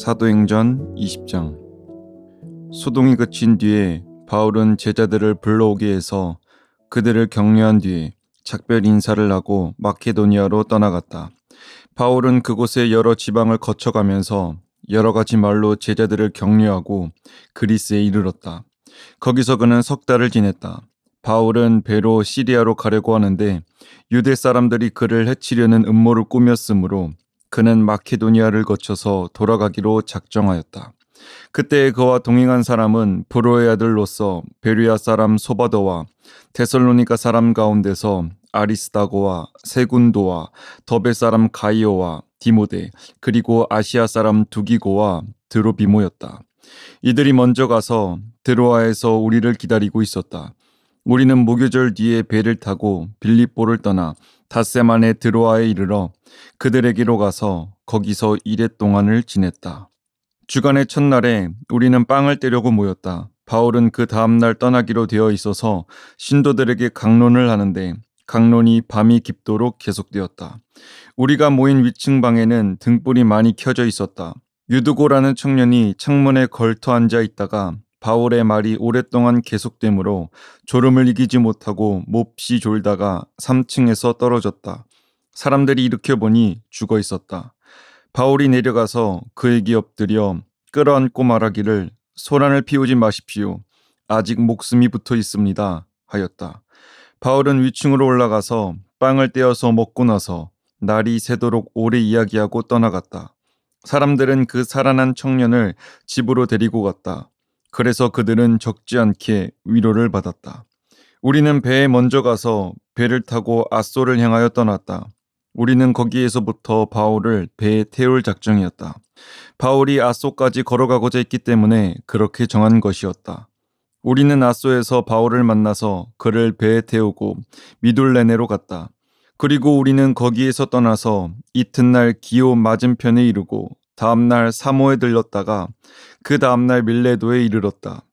사도행전 20장 소동이 그친 뒤에 바울은 제자들을 불러오게 해서 그들을 격려한 뒤에 작별 인사를 하고 마케도니아로 떠나갔다. 바울은 그곳의 여러 지방을 거쳐가면서 여러 가지 말로 제자들을 격려하고 그리스에 이르렀다. 거기서 그는 석 달을 지냈다. 바울은 배로 시리아로 가려고 하는데 유대 사람들이 그를 해치려는 음모를 꾸몄으므로 그는 마케도니아를 거쳐서 돌아가기로 작정하였다. 그때 그와 동행한 사람은 브로의 아들로서 베르야 사람 소바더와 데살로니가 사람 가운데서 아리스다고와 세군도와 더베 사람 가이오와 디모데 그리고 아시아 사람 두기고와 드로비모였다. 이들이 먼저 가서 드로아에서 우리를 기다리고 있었다. 우리는 무교절 뒤에 배를 타고 빌립보를 떠나 닷새만에 드로아에 이르러 그들에게로 가서 거기서 이래 동안을 지냈다. 주간의 첫날에 우리는 빵을 떼려고 모였다. 바울은 그 다음날 떠나기로 되어 있어서 신도들에게 강론을 하는데 강론이 밤이 깊도록 계속되었다. 우리가 모인 위층 방에는 등불이 많이 켜져 있었다. 유두고라는 청년이 창문에 걸터 앉아 있다가 바울의 말이 오랫동안 계속되므로 졸음을 이기지 못하고 몹시 졸다가 3층에서 떨어졌다. 사람들이 일으켜 보니 죽어 있었다. 바울이 내려가서 그에게 엎드려 끌어안고 말하기를 소란을 피우지 마십시오. 아직 목숨이 붙어 있습니다. 하였다. 바울은 위층으로 올라가서 빵을 떼어서 먹고 나서 날이 새도록 오래 이야기하고 떠나갔다. 사람들은 그 살아난 청년을 집으로 데리고 갔다. 그래서 그들은 적지 않게 위로를 받았다. 우리는 배에 먼저 가서 배를 타고 아소를 향하여 떠났다. 우리는 거기에서부터 바울을 배에 태울 작정이었다. 바울이 아소까지 걸어가고자 했기 때문에 그렇게 정한 것이었다. 우리는 아소에서 바울을 만나서 그를 배에 태우고 미둘레네로 갔다. 그리고 우리는 거기에서 떠나서 이튿날 기오 맞은편에 이르고 다음날 사모에 들렀다가 그 다음날 밀레도에 이르렀다.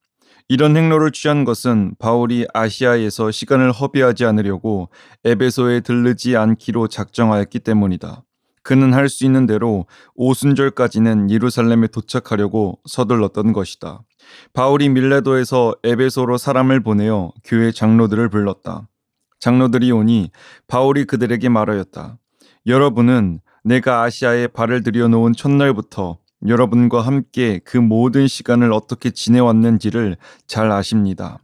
이런 행로를 취한 것은 바울이 아시아에서 시간을 허비하지 않으려고 에베소에 들르지 않기로 작정하였기 때문이다. 그는 할 수 있는 대로 오순절까지는 예루살렘에 도착하려고 서둘렀던 것이다. 바울이 밀레도에서 에베소로 사람을 보내어 교회 장로들을 불렀다. 장로들이 오니 바울이 그들에게 말하였다. 여러분은 내가 아시아에 발을 들여놓은 첫날부터 여러분과 함께 그 모든 시간을 어떻게 지내왔는지를 잘 아십니다.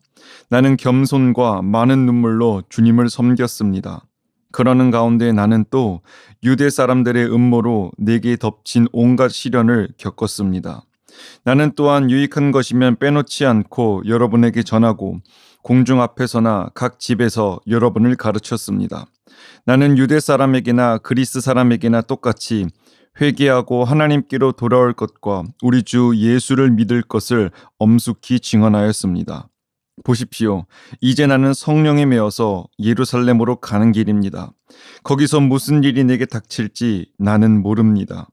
나는 겸손과 많은 눈물로 주님을 섬겼습니다. 그러는 가운데 나는 또 유대 사람들의 음모로 내게 덮친 온갖 시련을 겪었습니다. 나는 또한 유익한 것이면 빼놓지 않고 여러분에게 전하고 공중 앞에서나 각 집에서 여러분을 가르쳤습니다. 나는 유대 사람에게나 그리스 사람에게나 똑같이 회개하고 하나님께로 돌아올 것과 우리 주 예수를 믿을 것을 엄숙히 증언하였습니다. 보십시오. 이제 나는 성령에 매어서 예루살렘으로 가는 길입니다. 거기서 무슨 일이 내게 닥칠지 나는 모릅니다.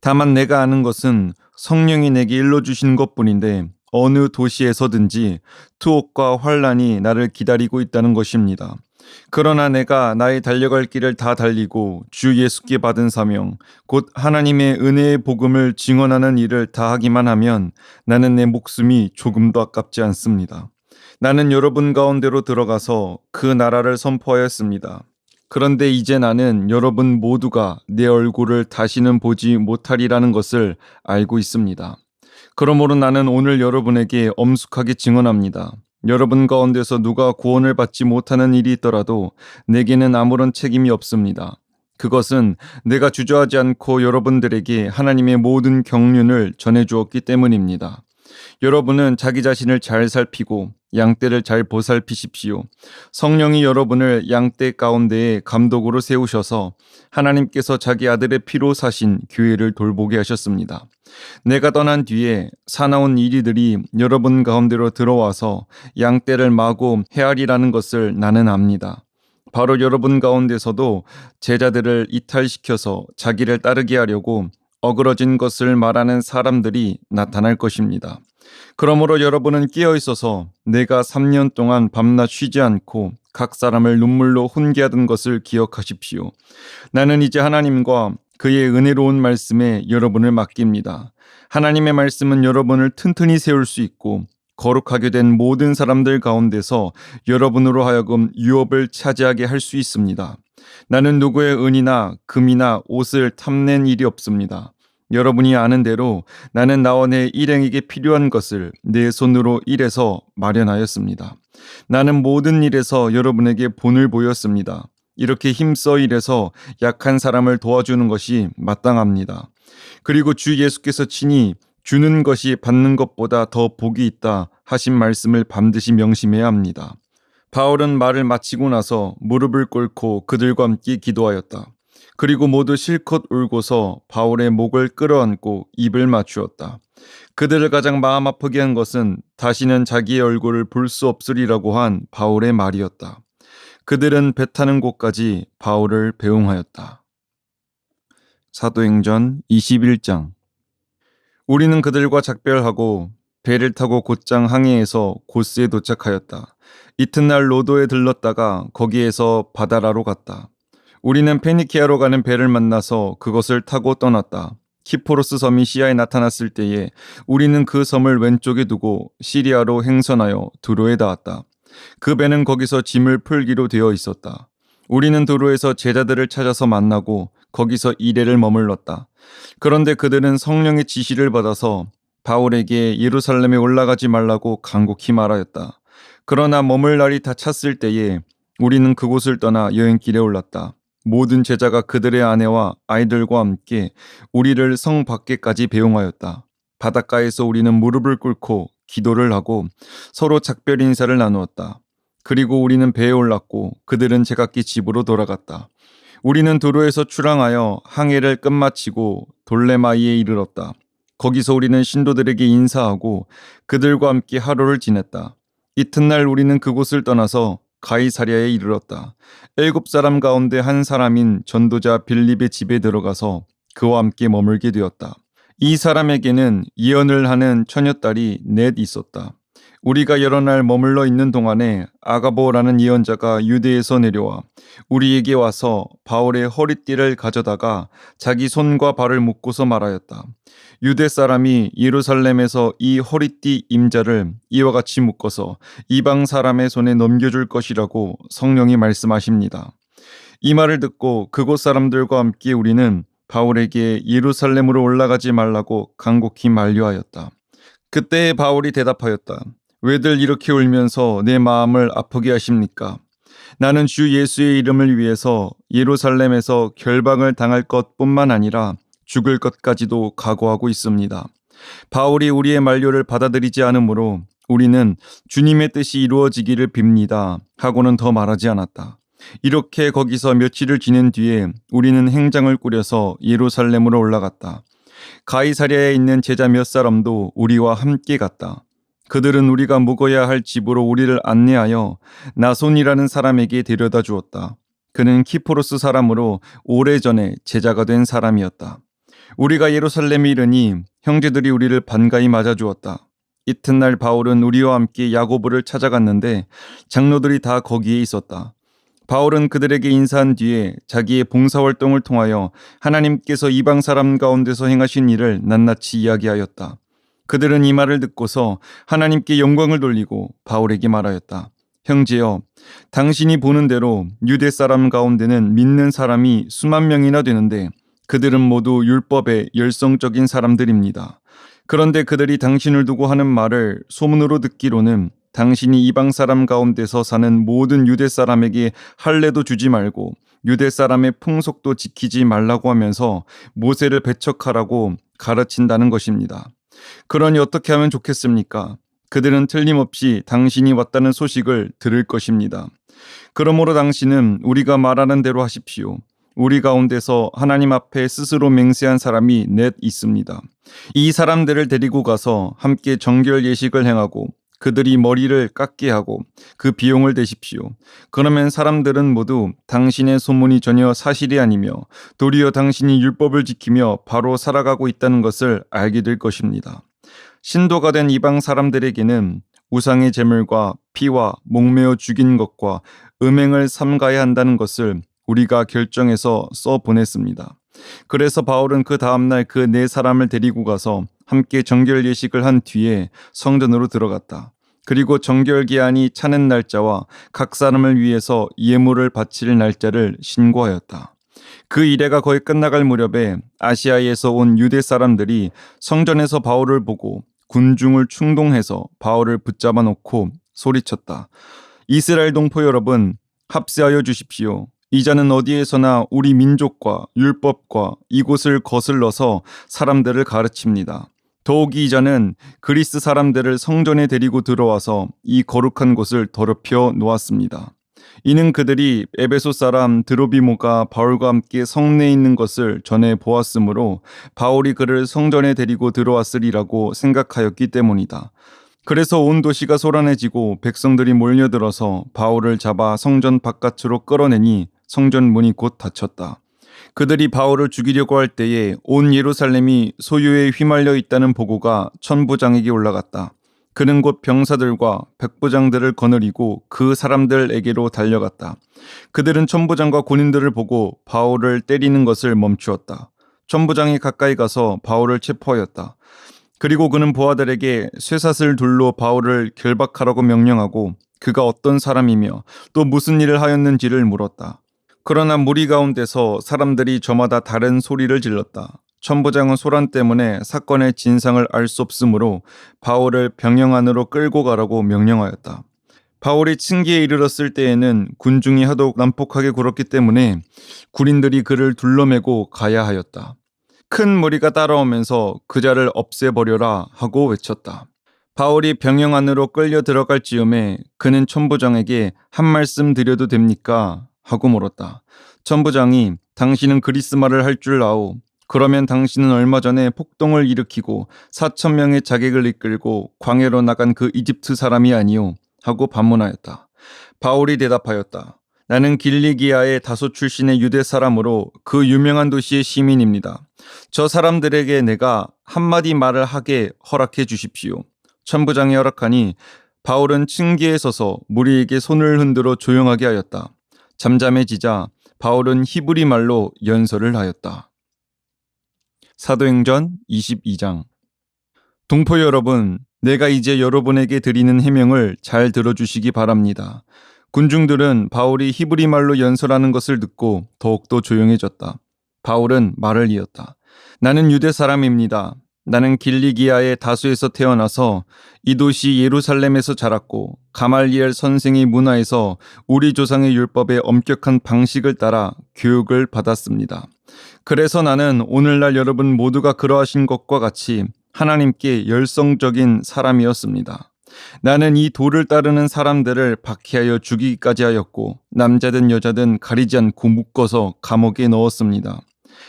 다만 내가 아는 것은 성령이 내게 일러주신 것 뿐인데 어느 도시에서든지 투옥과 환란이 나를 기다리고 있다는 것입니다. 그러나 내가 나의 달려갈 길을 다 달리고 주 예수께 받은 사명, 곧 하나님의 은혜의 복음을 증언하는 일을 다 하기만 하면 나는 내 목숨이 조금도 아깝지 않습니다. 나는 여러분 가운데로 들어가서 그 나라를 선포하였습니다. 그런데 이제 나는 여러분 모두가 내 얼굴을 다시는 보지 못하리라는 것을 알고 있습니다. 그러므로 나는 오늘 여러분에게 엄숙하게 증언합니다. 여러분 가운데서 누가 구원을 받지 못하는 일이 있더라도 내게는 아무런 책임이 없습니다. 그것은 내가 주저하지 않고 여러분들에게 하나님의 모든 경륜을 전해 주었기 때문입니다. 여러분은 자기 자신을 잘 살피고 양떼를 잘 보살피십시오. 성령이 여러분을 양떼 가운데에 감독으로 세우셔서 하나님께서 자기 아들의 피로 사신 교회를 돌보게 하셨습니다. 내가 떠난 뒤에 사나운 이리들이 여러분 가운데로 들어와서 양떼를 마고 헤아리라는 것을 나는 압니다. 바로 여러분 가운데서도 제자들을 이탈시켜서 자기를 따르게 하려고 어그러진 것을 말하는 사람들이 나타날 것입니다. 그러므로 여러분은 깨어 있어서 내가 3년 동안 밤낮 쉬지 않고 각 사람을 눈물로 훈계하던 것을 기억하십시오. 나는 이제 하나님과 그의 은혜로운 말씀에 여러분을 맡깁니다. 하나님의 말씀은 여러분을 튼튼히 세울 수 있고 거룩하게 된 모든 사람들 가운데서 여러분으로 하여금 유업을 차지하게 할 수 있습니다. 나는 누구의 은이나 금이나 옷을 탐낸 일이 없습니다. 여러분이 아는 대로 나는 나와 내 일행에게 필요한 것을 내 손으로 일해서 마련하였습니다. 나는 모든 일에서 여러분에게 본을 보였습니다. 이렇게 힘써 일해서 약한 사람을 도와주는 것이 마땅합니다. 그리고 주 예수께서 친히 주는 것이 받는 것보다 더 복이 있다 하신 말씀을 반드시 명심해야 합니다. 바울은 말을 마치고 나서 무릎을 꿇고 그들과 함께 기도하였다. 그리고 모두 실컷 울고서 바울의 목을 끌어안고 입을 맞추었다. 그들을 가장 마음 아프게 한 것은 다시는 자기의 얼굴을 볼 수 없으리라고 한 바울의 말이었다. 그들은 배 타는 곳까지 바울을 배웅하였다. 사도행전 21장 우리는 그들과 작별하고 배를 타고 곧장 항해에서 고스에 도착하였다. 이튿날 로도에 들렀다가 거기에서 바다라로 갔다. 우리는 페니키아로 가는 배를 만나서 그것을 타고 떠났다. 키포로스 섬이 시야에 나타났을 때에 우리는 그 섬을 왼쪽에 두고 시리아로 행선하여 두로에 닿았다. 그 배는 거기서 짐을 풀기로 되어 있었다. 우리는 두로에서 제자들을 찾아서 만나고 거기서 이래를 머물렀다. 그런데 그들은 성령의 지시를 받아서 바울에게 예루살렘에 올라가지 말라고 간곡히 말하였다. 그러나 머물 날이 다 찼을 때에 우리는 그곳을 떠나 여행길에 올랐다. 모든 제자가 그들의 아내와 아이들과 함께 우리를 성 밖에까지 배웅하였다. 바닷가에서 우리는 무릎을 꿇고 기도를 하고 서로 작별 인사를 나누었다. 그리고 우리는 배에 올랐고 그들은 제각기 집으로 돌아갔다. 우리는 도로에서 출항하여 항해를 끝마치고 돌레마이에 이르렀다. 거기서 우리는 신도들에게 인사하고 그들과 함께 하루를 지냈다. 이튿날 우리는 그곳을 떠나서 가이사랴에 이르렀다. 일곱 사람 가운데 한 사람인 전도자 빌립의 집에 들어가서 그와 함께 머물게 되었다. 이 사람에게는 예언을 하는 처녀딸이 넷 있었다. 우리가 여러 날 머물러 있는 동안에 아가보라는 예언자가 유대에서 내려와 우리에게 와서 바울의 허리띠를 가져다가 자기 손과 발을 묶고서 말하였다. 유대 사람이 예루살렘에서 이 허리띠 임자를 이와 같이 묶어서 이방 사람의 손에 넘겨줄 것이라고 성령이 말씀하십니다. 이 말을 듣고 그곳 사람들과 함께 우리는 바울에게 예루살렘으로 올라가지 말라고 간곡히 만류하였다. 그때 바울이 대답하였다. 왜들 이렇게 울면서 내 마음을 아프게 하십니까? 나는 주 예수의 이름을 위해서 예루살렘에서 결박을 당할 것 뿐만 아니라 죽을 것까지도 각오하고 있습니다. 바울이 우리의 만료를 받아들이지 않으므로 우리는 주님의 뜻이 이루어지기를 빕니다. 하고는 더 말하지 않았다. 이렇게 거기서 며칠을 지낸 뒤에 우리는 행장을 꾸려서 예루살렘으로 올라갔다. 가이사랴에 있는 제자 몇 사람도 우리와 함께 갔다. 그들은 우리가 묵어야 할 집으로 우리를 안내하여 나손이라는 사람에게 데려다 주었다. 그는 키포로스 사람으로 오래전에 제자가 된 사람이었다. 우리가 예루살렘에 이르니 형제들이 우리를 반가이 맞아주었다. 이튿날 바울은 우리와 함께 야고보를 찾아갔는데 장로들이 다 거기에 있었다. 바울은 그들에게 인사한 뒤에 자기의 봉사활동을 통하여 하나님께서 이방 사람 가운데서 행하신 일을 낱낱이 이야기하였다. 그들은 이 말을 듣고서 하나님께 영광을 돌리고 바울에게 말하였다. 형제여, 당신이 보는 대로 유대 사람 가운데는 믿는 사람이 수만 명이나 되는데 그들은 모두 율법의 열성적인 사람들입니다. 그런데 그들이 당신을 두고 하는 말을 소문으로 듣기로는 당신이 이방 사람 가운데서 사는 모든 유대 사람에게 할례도 주지 말고 유대 사람의 풍속도 지키지 말라고 하면서 모세를 배척하라고 가르친다는 것입니다. 그러니 어떻게 하면 좋겠습니까? 그들은 틀림없이 당신이 왔다는 소식을 들을 것입니다. 그러므로 당신은 우리가 말하는 대로 하십시오. 우리 가운데서 하나님 앞에 스스로 맹세한 사람이 넷 있습니다. 이 사람들을 데리고 가서 함께 정결 예식을 행하고 그들이 머리를 깎게 하고 그 비용을 대십시오. 그러면 사람들은 모두 당신의 소문이 전혀 사실이 아니며 도리어 당신이 율법을 지키며 바로 살아가고 있다는 것을 알게 될 것입니다. 신도가 된 이방 사람들에게는 우상의 제물과 피와 목매어 죽인 것과 음행을 삼가야 한다는 것을 우리가 결정해서 써 보냈습니다. 그래서 바울은 그 다음날 그 네 사람을 데리고 가서 함께 정결 예식을 한 뒤에 성전으로 들어갔다. 그리고 정결 기한이 차는 날짜와 각 사람을 위해서 예물을 바칠 날짜를 신고하였다. 그 이래가 거의 끝나갈 무렵에 아시아에서 온 유대 사람들이 성전에서 바울을 보고 군중을 충동해서 바울을 붙잡아 놓고 소리쳤다. 이스라엘 동포 여러분, 합세하여 주십시오. 이자는 어디에서나 우리 민족과 율법과 이곳을 거슬러서 사람들을 가르칩니다. 더욱이 이자는 그리스 사람들을 성전에 데리고 들어와서 이 거룩한 곳을 더럽혀 놓았습니다. 이는 그들이 에베소 사람 드로비모가 바울과 함께 성내에 있는 것을 전해 보았으므로 바울이 그를 성전에 데리고 들어왔으리라고 생각하였기 때문이다. 그래서 온 도시가 소란해지고 백성들이 몰려들어서 바울을 잡아 성전 바깥으로 끌어내니 성전 문이 곧 닫혔다. 그들이 바울을 죽이려고 할 때에 온 예루살렘이 소유에 휘말려 있다는 보고가 천부장에게 올라갔다. 그는 곧 병사들과 백부장들을 거느리고 그 사람들에게로 달려갔다. 그들은 천부장과 군인들을 보고 바울을 때리는 것을 멈추었다. 천부장이 가까이 가서 바울을 체포하였다. 그리고 그는 보아들에게 쇠사슬 둘로 바울을 결박하라고 명령하고 그가 어떤 사람이며 또 무슨 일을 하였는지를 물었다. 그러나 무리 가운데서 사람들이 저마다 다른 소리를 질렀다. 천부장은 소란 때문에 사건의 진상을 알 수 없으므로 바울을 병영 안으로 끌고 가라고 명령하였다. 바울이 층기에 이르렀을 때에는 군중이 하도 난폭하게 굴었기 때문에 군인들이 그를 둘러매고 가야 하였다. 큰 무리가 따라오면서 그자를 없애버려라 하고 외쳤다. 바울이 병영 안으로 끌려 들어갈 즈음에 그는 천부장에게 한 말씀 드려도 됩니까? 하고 물었다. 천부장이 당신은 그리스 말을 할 줄 아오. 그러면 당신은 얼마 전에 폭동을 일으키고 4천 명의 자객을 이끌고 광해로 나간 그 이집트 사람이 아니오 하고 반문하였다. 바울이 대답하였다. 나는 길리기아의 다소 출신의 유대 사람으로 그 유명한 도시의 시민입니다. 저 사람들에게 내가 한마디 말을 하게 허락해 주십시오. 천부장이 허락하니 바울은 층기에 서서 무리에게 손을 흔들어 조용하게 하였다. 잠잠해지자 바울은 히브리 말로 연설을 하였다. 사도행전 22장 동포 여러분, 내가 이제 여러분에게 드리는 해명을 잘 들어주시기 바랍니다. 군중들은 바울이 히브리 말로 연설하는 것을 듣고 더욱더 조용해졌다. 바울은 말을 이었다. 나는 유대 사람입니다. 나는 길리기아의 다수에서 태어나서 이 도시 예루살렘에서 자랐고 가말리엘 선생의 문화에서 우리 조상의 율법의 엄격한 방식을 따라 교육을 받았습니다. 그래서 나는 오늘날 여러분 모두가 그러하신 것과 같이 하나님께 열성적인 사람이었습니다. 나는 이 도를 따르는 사람들을 박해하여 죽이기까지 하였고 남자든 여자든 가리지 않고 묶어서 감옥에 넣었습니다.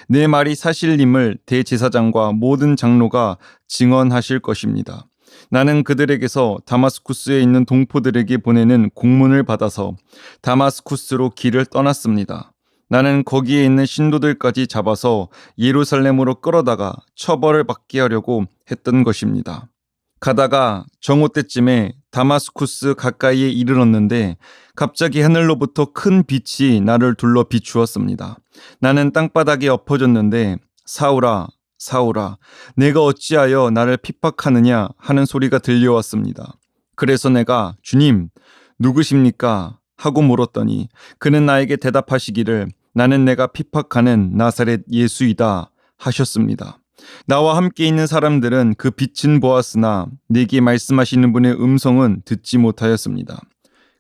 내 말이 사실임을 대제사장과 모든 장로가 증언하실 것입니다. 나는 그들에게서 다마스쿠스에 있는 동포들에게 보내는 공문을 받아서 다마스쿠스로 길을 떠났습니다. 나는 거기에 있는 신도들까지 잡아서 예루살렘으로 끌어다가 처벌을 받게 하려고 했던 것입니다. 가다가 정오 때쯤에 다마스쿠스 가까이에 이르렀는데 갑자기 하늘로부터 큰 빛이 나를 둘러 비추었습니다. 나는 땅바닥에 엎어졌는데 사울아 사울아 내가 어찌하여 나를 핍박하느냐 하는 소리가 들려왔습니다. 그래서 내가 주님 누구십니까 하고 물었더니 그는 나에게 대답하시기를 나는 내가 핍박하는 나사렛 예수이다 하셨습니다. 나와 함께 있는 사람들은 그 빛은 보았으나 내게 말씀하시는 분의 음성은 듣지 못하였습니다.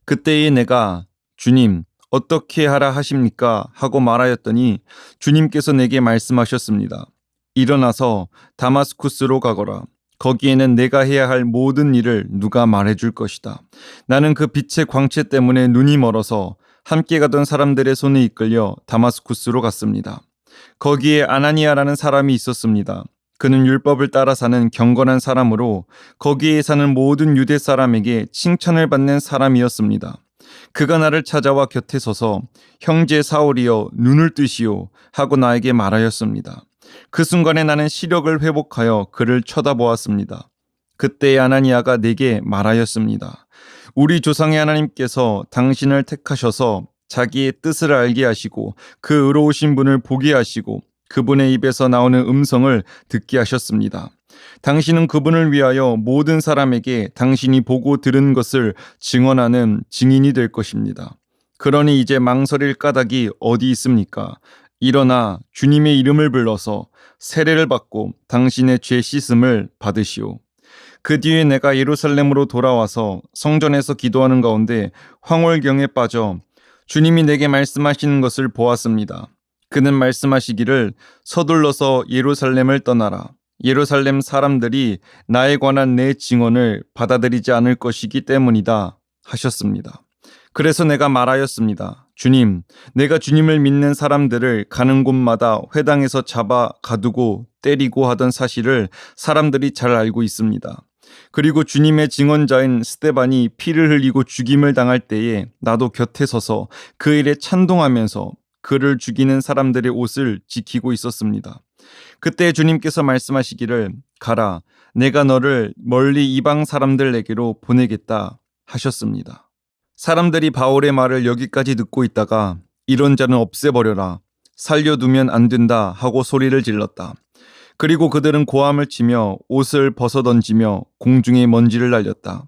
그때에 내가 주님 어떻게 하라 하십니까 하고 말하였더니 주님께서 내게 말씀하셨습니다. 일어나서 다마스쿠스로 가거라. 거기에는 내가 해야 할 모든 일을 누가 말해줄 것이다. 나는 그 빛의 광채 때문에 눈이 멀어서 함께 가던 사람들의 손에 이끌려 다마스쿠스로 갔습니다. 거기에 아나니아라는 사람이 있었습니다. 그는 율법을 따라 사는 경건한 사람으로 거기에 사는 모든 유대 사람에게 칭찬을 받는 사람이었습니다. 그가 나를 찾아와 곁에 서서 형제 사울이여 눈을 뜨시오 하고 나에게 말하였습니다. 그 순간에 나는 시력을 회복하여 그를 쳐다보았습니다. 그때 아나니아가 내게 말하였습니다. 우리 조상의 하나님께서 당신을 택하셔서 자기의 뜻을 알게 하시고 그 의로우신 분을 보게 하시고 그분의 입에서 나오는 음성을 듣게 하셨습니다. 당신은 그분을 위하여 모든 사람에게 당신이 보고 들은 것을 증언하는 증인이 될 것입니다. 그러니 이제 망설일 까닭이 어디 있습니까? 일어나 주님의 이름을 불러서 세례를 받고 당신의 죄 씻음을 받으시오. 그 뒤에 내가 예루살렘으로 돌아와서 성전에서 기도하는 가운데 황홀경에 빠져 주님이 내게 말씀하시는 것을 보았습니다. 그는 말씀하시기를 서둘러서 예루살렘을 떠나라. 예루살렘 사람들이 나에 관한 내 증언을 받아들이지 않을 것이기 때문이다 하셨습니다. 그래서 내가 말하였습니다. 주님, 내가 주님을 믿는 사람들을 가는 곳마다 회당에서 잡아 가두고 때리고 하던 사실을 사람들이 잘 알고 있습니다. 그리고 주님의 증언자인 스테반이 피를 흘리고 죽임을 당할 때에 나도 곁에 서서 그 일에 찬동하면서 그를 죽이는 사람들의 옷을 지키고 있었습니다. 그때 주님께서 말씀하시기를 가라 내가 너를 멀리 이방 사람들에게로 보내겠다 하셨습니다. 사람들이 바울의 말을 여기까지 듣고 있다가 이런 자는 없애버려라 살려두면 안 된다 하고 소리를 질렀다. 그리고 그들은 고함을 치며 옷을 벗어 던지며 공중에 먼지를 날렸다.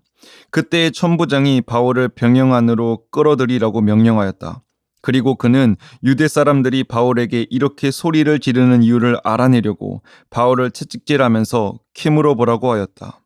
그때 천부장이 바울을 병영 안으로 끌어들이라고 명령하였다. 그리고 그는 유대 사람들이 바울에게 이렇게 소리를 지르는 이유를 알아내려고 바울을 채찍질하면서 캐물어 보라고 하였다.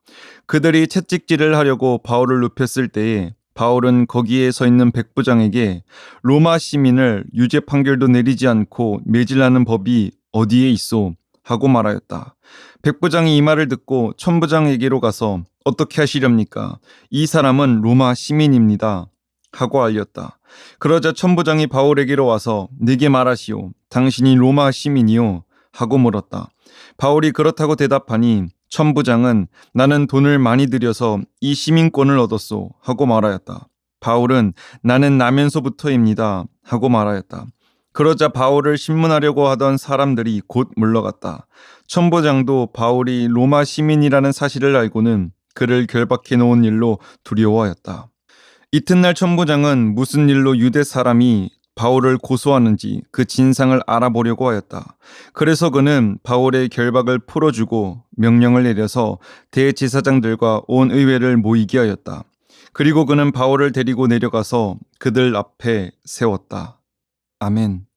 그들이 채찍질을 하려고 바울을 눕혔을 때에 바울은 거기에 서 있는 백부장에게 로마 시민을 유죄 판결도 내리지 않고 매질하는 법이 어디에 있어 하고 말하였다. 백부장이 이 말을 듣고 천부장에게로 가서 어떻게 하시렵니까? 이 사람은 로마 시민입니다. 하고 알렸다. 그러자 천부장이 바울에게로 와서 네게 말하시오. 당신이 로마 시민이요? 하고 물었다. 바울이 그렇다고 대답하니 천부장은 나는 돈을 많이 들여서 이 시민권을 얻었소. 하고 말하였다. 바울은 나는 나면서부터입니다. 하고 말하였다. 그러자 바울을 신문하려고 하던 사람들이 곧 물러갔다. 천부장도 바울이 로마 시민이라는 사실을 알고는 그를 결박해 놓은 일로 두려워하였다. 이튿날 천부장은 무슨 일로 유대 사람이 바울을 고소하는지 그 진상을 알아보려고 하였다. 그래서 그는 바울의 결박을 풀어주고 명령을 내려서 대제사장들과 온 의회를 모이게 하였다. 그리고 그는 바울을 데리고 내려가서 그들 앞에 세웠다. 아멘.